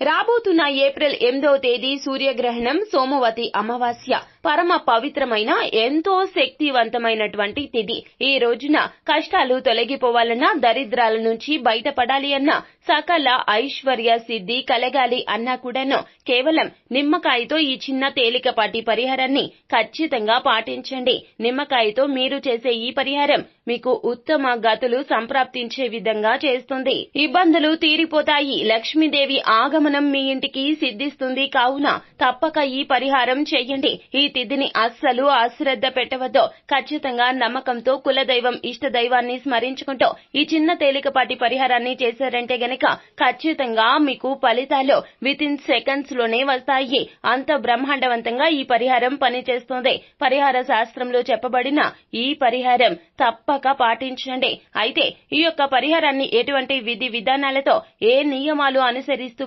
రాబోతున్న ఏప్రిల్ ఎనిమిదవ తేదీ సూర్యగ్రహణం సోమవతి అమావాస్య. పరమ పవిత్రమైన ఎంతో శక్తివంతమైనటువంటి తిథి. ఈ రోజున కష్టాలు తొలగిపోవాలన్నా దరిద్రాల నుంచి బయటపడాలి అన్నా సకల ఐశ్వర్య సిద్ధి కలగాలి అన్నా కూడాను కేవలం నిమ్మకాయతో ఈ చిన్న తేలికపాటి పరిహారాన్ని ఖచ్చితంగా పాటించండి. నిమ్మకాయతో మీరు చేసే ఈ పరిహారం మీకు ఉత్తమ గతులు సంప్రాప్తించే విధంగా చేస్తుంది. ఇబ్బందులు తీరిపోతాయి. లక్ష్మీదేవి ఆగమన మీ ఇంటికి సిద్ధిస్తుంది. కావున తప్పక ఈ పరిహారం చేయండి. ఈ తిథిని అస్సలు అశ్రద్ధ పెట్టవద్దు. ఖచ్చితంగా నమ్మకంతో కులదైవం ఇష్ట దైవాన్ని స్మరించుకుంటూ ఈ చిన్న తేలికపాటి పరిహారాన్ని చేశారంటే గనక ఖచ్చితంగా మీకు ఫలితాలు విత్ ఇన్ సెకండ్స్లోనే వస్తాయి. అంత బ్రహ్మాండవంతంగా ఈ పరిహారం పనిచేస్తుంది. పరిహార శాస్త్రంలో చెప్పబడిన ఈ పరిహారం తప్పక పాటించండి. అయితే ఈ యొక్క పరిహారాన్ని ఎటువంటి విధి విధానాలతో ఏ నియమాలు అనుసరిస్తూ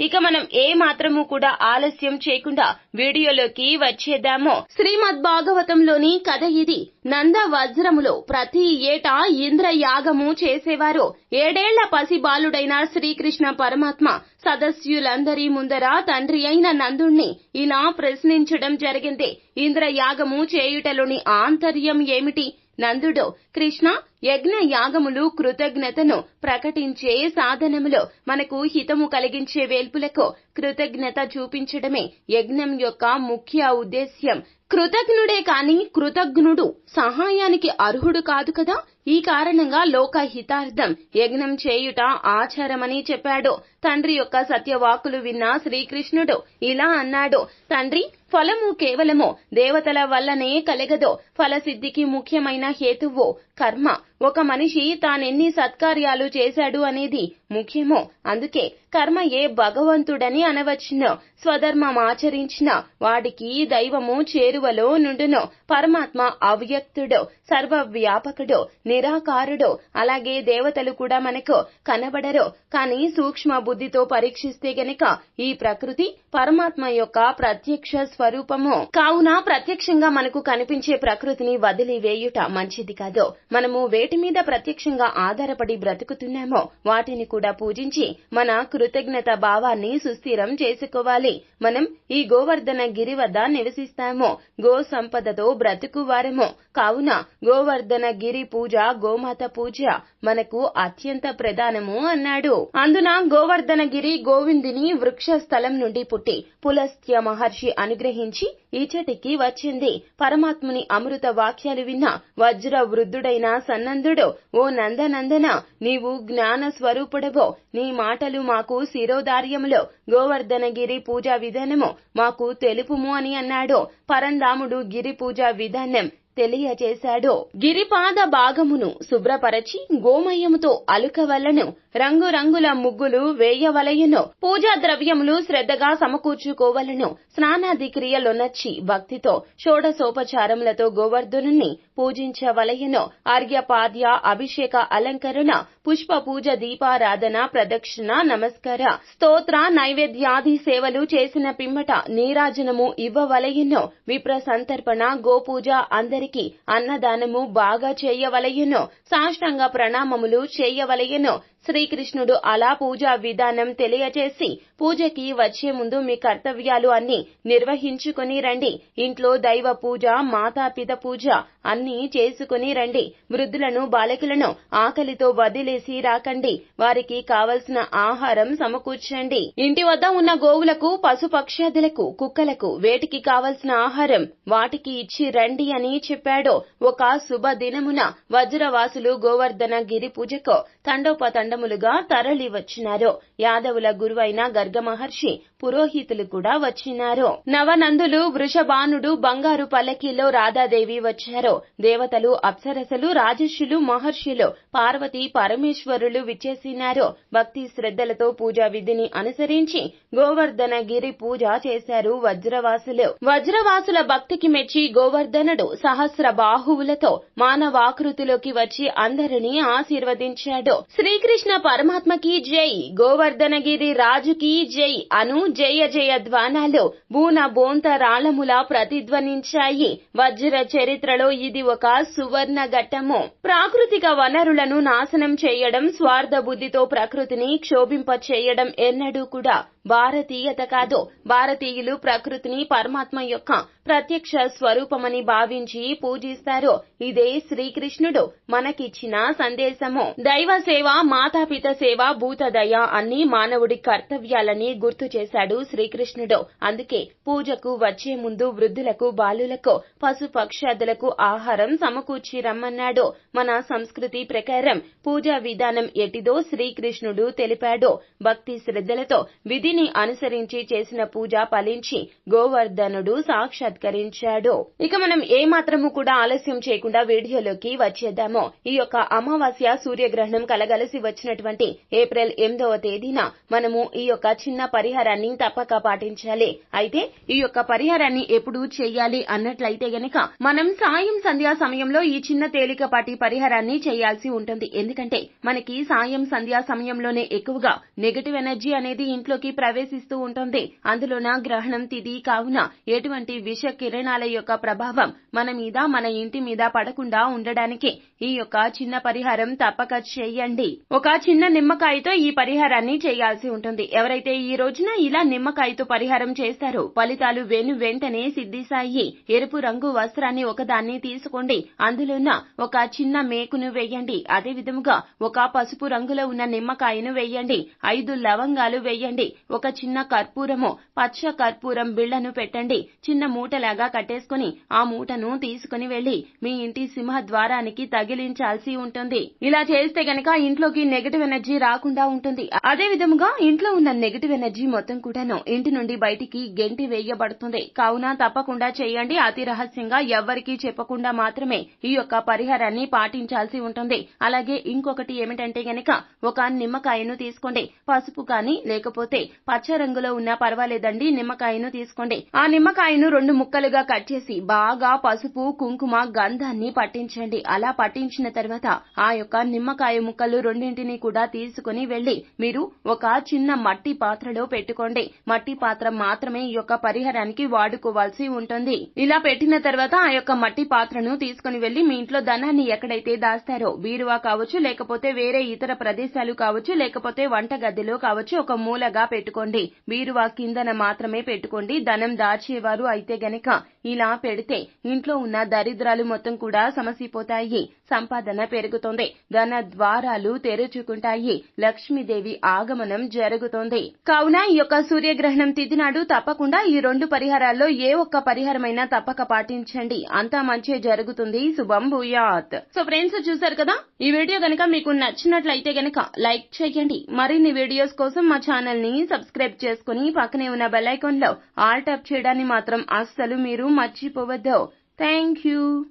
ఇక మనం ఏ మాత్రము కూడా ఆలస్యం చేయకుండా వీడియోలోకి వచ్చేద్దాము. శ్రీమద్ భాగవతంలోని కథ ఇది. నంద వజ్రములో ప్రతి ఏటా ఇంద్ర యాగము చేసేవారు. ఏడేళ్ళ పసి బాలుడైన శ్రీకృష్ణ పరమాత్మ సదస్యులందరి ముందర తండ్రి అయిన నందుణ్ణి ఇలా ప్రశ్నించడం జరిగింది. ఇంద్ర యాగము చేయుటలోని ఆంతర్యం ఏమిటి? నందుడు కృష్ణ యజ్ఞ యాగములు కృతజ్ఞతను ప్రకటించే సాధనములో మనకు హితము కలిగించే వేల్పులకు కృతజ్ఞత చూపించడమే యజ్ఞం యొక్క ముఖ్య ఉద్దేశ్యం. కృతజ్ఞుడే కాని కృతజ్ఞుడు సహాయానికి అర్హుడు కాదు కదా? ఈ కారణంగా లోక హితార్థం యజ్ఞం చేయుట ఆచారమని చెప్పాడు. తండ్రి యొక్క సత్యవాకులు విన్న శ్రీకృష్ణుడు ఇలా అన్నాడు. తండ్రి ఫలము కేవలము దేవతల వల్లనే కలగదు. ఫలసిద్ధికి ముఖ్యమైన హేతువు కర్మ. ఒక మనిషి తానెన్ని సత్కార్యాలు చేశాడు అనేది ముఖ్యమో. అందుకే కర్మ ఏ భగవంతుడని అనవచ్చును స్వధర్మం ఆచరించిన వాడికి దైవము చేరువలో నుండును పరమాత్మ అవ్యక్తుడు సర్వవ్యాపకుడు నిరాకారుడు అలాగే దేవతలు కూడా మనకు కనబడరు. కానీ సూక్ష్మ బుద్ధితో పరీక్షిస్తే గనక ఈ ప్రకృతి పరమాత్మ యొక్క ప్రత్యక్ష స్వరూపము. కావున ప్రత్యక్షంగా మనకు కనిపించే ప్రకృతిని వదిలివేయుట మంచిది కాదు. మనము వేటి మీద ప్రత్యక్షంగా ఆధారపడి బ్రతుకుతున్నామో వాటిని కూడా పూజించి మన కృతజ్ఞత భావాన్ని సుస్థిరం చేసుకోవాలి. మనం ఈ గోవర్ధన గిరి వద్ద నివసిస్తామో. గో సంపదతో బ్రతుకువారము. కావున గోవర్ధన గిరి పూజ గోమాత పూజ మనకు అత్యంత ప్రధానము అన్నాడు. అందున గోవర్ధన గిరి గోవిందిని వృక్ష స్థలం నుండి పుట్టి పులస్త్య మహర్షి అనుగ్రహించి ఈచటికి వచ్చింది. పరమాత్ముని అమృత వాక్యాలు విన్న వజ్ర వృద్ధుడైన సన్న సన్నందుడు ఓ నందనందన నీవు జ్ఞాన స్వరూపుడవో నీ మాటలు మాకు శిరోధార్యములో. గోవర్ధనగిరి పూజా విధానము మాకు తెలుపుము అని అన్నాడు. పరంధాముడు గిరి పూజా విధానం తెలియజేశాడు. గిరిపాద భాగమును శుభ్రపరచి గోమయముతో అలుకవలను రంగురంగుల ముగ్గులు వేయవలయను పూజా ద్రవ్యములు శ్రద్ధగా సమకూర్చుకోవలను స్నానాది క్రియలొనర్చి భక్తితో షోడసోపచారములతో గోవర్ధనుని పూజించవలయను అర్ఘ్యపాద్య అభిషేక అలంకరణ పుష్ప పూజ దీపారాధన ప్రదక్షిణ నమస్కార స్తోత్ర నైవేద్యాది సేవలు చేసిన పిమ్మట నీరాజనము ఇవ్వవలయను విప్ర సంతర్పణ గోపూజ అందరి వారికి అన్నదానము బాగా చేయవలయను సాష్టంగా ప్రణామములు చేయవలయను శ్రీకృష్ణుడు అలా పూజా విధానం తెలియచేసి పూజకి వచ్చే ముందు మీ కర్తవ్యాలు అన్ని నిర్వహించుకుని రండి. ఇంట్లో దైవ పూజ మాతాపిత పూజ అన్ని చేసుకుని రండి. వృద్ధులను బాలికలను ఆకలితో వదిలేసి రాకండి. వారికి కావలసిన ఆహారం సమకూర్చండి. ఇంటి వద్ద ఉన్న గోవులకు పశుపక్ష్యాదులకు కుక్కలకు వేటికి కావలసిన ఆహారం వాటికి ఇచ్చి రండి అని చెప్పాడు. ఒక శుభ దినమున వజ్రవాసులు గోవర్ధన గిరి పూజకు తండోపతండములుగా తరలి వచ్చినారు. యాదవుల గురువైన గర్గ మహర్షి పురోహితులు కూడా వచ్చినారు. నవనందులు వృషభానుడు బంగారు పల్లకీలో రాధాదేవి వచ్చారు. దేవతలు అప్సరసలు రాజర్షులు మహర్షులు పార్వతి పరమేశ్వరులు విచ్చేసినారు. భక్తి శ్రద్ధలతో పూజా విధిని అనుసరించి గోవర్ధన గిరి పూజ చేశారు వజ్రవాసులు. వజ్రవాసుల భక్తికి మెచ్చి గోవర్ధనుడు సహస్ర సహస్ర బాహువులతో మానవాకృతిలోకి వచ్చి అందరినీ ఆశీర్వదించాడు. శ్రీకృష్ణ పరమాత్మకి జై. గోవర్ధనగిరి రాజుకి జై. అను జయ జయ ధ్వానాలు బూన బోంత రాళములా ప్రతిధ్వనించాయి. వజ్ర చరిత్రలో ఇది ఒక సువర్ణ ఘట్టము ప్రాకృతిక వనరులను నాశనం చేయడం స్వార్థ బుద్ధితో ప్రకృతిని క్షోభింప చేయడం ఎన్నడూ కూడా భారతీయత కాదు. భారతీయులు ప్రకృతిని పరమాత్మ యొక్క ప్రత్యక్ష స్వరూపమని భావించి పూజిస్తారు. ఇదే శ్రీకృష్ణుడు మనకిచ్చిన సందేశము. దైవ సేవ మాతాపిత సేవ భూతదయ అన్ని మానవుడి కర్తవ్యాలని గుర్తు చేశాడు శ్రీకృష్ణుడు. అందుకే పూజకు వచ్చే ముందు వృద్ధులకు బాలులకు పశు పక్షాదులకు ఆహారం సమకూర్చి రమ్మన్నాడు. మన సంస్కృతి ప్రకారం పూజా విధానం ఎటిదో శ్రీకృష్ణుడు తెలిపాడు. భక్తి శ్రద్ధలతో విధి విధిని అనుసరించి చేసిన పూజ ఫలించి గోవర్ధనుడు సాక్షాత్కరించాడు. ఇక మనం ఏ మాత్రము కూడా ఆలస్యం చేయకుండా వీడియోలోకి వచ్చేద్దాము. ఈ యొక్క అమావాస్య సూర్యగ్రహణం కలగలసి వచ్చినటువంటి ఏప్రిల్ ఎనిమిదవ తేదీన మనము ఈ యొక్క చిన్న పరిహారాన్ని తప్పక పాటించాలి. అయితే ఈ యొక్క పరిహారాన్ని ఎప్పుడు చేయాలి అన్నట్లయితే గనక మనం సాయం సంధ్యా సమయంలో ఈ చిన్న తేలికపాటి పరిహారాన్ని చేయాల్సి ఉంటుంది. ఎందుకంటే మనకి సాయం సంధ్యా సమయంలోనే ఎక్కువగా నెగటివ్ ఎనర్జీ అనేది ఇంట్లోకి ప్రవేశిస్తూ ఉంటుంది అందులోన గ్రహణం తిది కావున ఎటువంటి విష కిరణాల యొక్క ప్రభావం మన మీద మన ఇంటి మీద పడకుండా ఉండడానికి ఈ యొక్క చిన్న పరిహారం తప్పక చేయండి. ఒక చిన్న నిమ్మకాయతో ఈ పరిహారాన్ని చేయాల్సి ఉంటుంది. ఎవరైతే ఈ రోజున ఇలా నిమ్మకాయతో పరిహారం చేస్తారో ఫలితాలు వెను వెంటనే సిద్ధిస్తాయి. ఎరుపు రంగు వస్త్రాన్ని ఒకదాన్ని తీసుకోండి. అందులోన ఒక చిన్న మేకును వేయండి. అదే విధముగా ఒక పసుపు రంగులో ఉన్న నిమ్మకాయను వేయండి. ఐదు లవంగాలు వేయండి. ఒక చిన్న కర్పూరము పచ్చ కర్పూరం బిళ్ళను పెట్టండి. చిన్న మూటలాగా కట్టేసుకుని ఆ మూటను తీసుకుని వెళ్ళి మీ ఇంటి సింహ ద్వారానికి తగిలించాల్సి ఉంటుంది. ఇలా చేస్తే గనక ఇంట్లోకి నెగటివ్ ఎనర్జీ రాకుండా ఉంటుంది. అదే విధముగా ఇంట్లో ఉన్న నెగటివ్ ఎనర్జీ మొత్తం కూడాను ఇంటి నుండి బయటికి గెంటి వేయబడుతుంది. కావున తప్పకుండా చేయండి. అతి రహస్యంగా ఎవ్వరికీ చెప్పకుండా మాత్రమే ఈ యొక్క పరిహారాన్ని పాటించాల్సి ఉంటుంది. అలాగే ఇంకొకటి ఏమిటంటే గనక ఒక నిమ్మకాయను తీసుకోండి. పసుపు కానీ లేకపోతే పచ్చ రంగులో ఉన్న పర్వాలేదండి. నిమ్మకాయను తీసుకోండి. ఆ నిమ్మకాయను రెండు ముక్కలుగా కట్ చేసి బాగా పసుపు కుంకుమ గంధాన్ని పట్టించండి. అలా పట్టించిన తర్వాత ఆ యొక్క నిమ్మకాయ ముక్కలు రెండింటిని కూడా తీసుకుని వెళ్ళి మీరు ఒక చిన్న మట్టి పాత్రలో పెట్టుకోండి. మట్టి పాత్ర మాత్రమే ఈ యొక్క పరిహారానికి వాడుకోవాల్సి ఉంటుంది. ఇలా పెట్టిన తర్వాత ఆ యొక్క మట్టి పాత్రను తీసుకుని వెళ్ళి మీ ఇంట్లో ధనాన్ని ఎక్కడైతే దాస్తారో బీరువా కావచ్చు లేకపోతే వేరే ఇతర ప్రదేశాలు కావచ్చు లేకపోతే వంట గదిలో కావచ్చు ఒక మూలగా పెట్టుకోండి. బీరువా కిందన మాత్రమే పెట్టుకోండి. ధనం దాచేవారు అయితే గనక ఇలా పెడితే ఇంట్లో ఉన్న దరిద్రాలు మొత్తం కూడా సమసిపోతాయి. సంపాదన పెరుగుతుంది. ధన ద్వారాలు తెరుచుకుంటాయి. లక్ష్మీదేవి ఆగమనం జరుగుతుంది. కావున ఈ యొక్క సూర్యగ్రహణం తిథి నాడు తప్పకుండా ఈ రెండు పరిహారాల్లో ఏ ఒక్క పరిహారమైనా తప్పక పాటించండి. అంతా మంచి జరుగుతుంది. శుభం భూయాత్. సో ఫ్రెండ్స్ చూసారు కదా? ఈ వీడియో గనక మీకు నచ్చినట్లయితే గనక లైక్ చేయండి. మరిన్ని వీడియోస్ కోసం మా ఛానల్ని సబ్స్క్రైబ్ చేసుకుని పక్కనే ఉన్న బెల్ ఐకాన్లో ఆల్ టాప్ చేయడాన్ని మాత్రం అస్సలు మీరు మర్చిపోవద్దు. Thank you.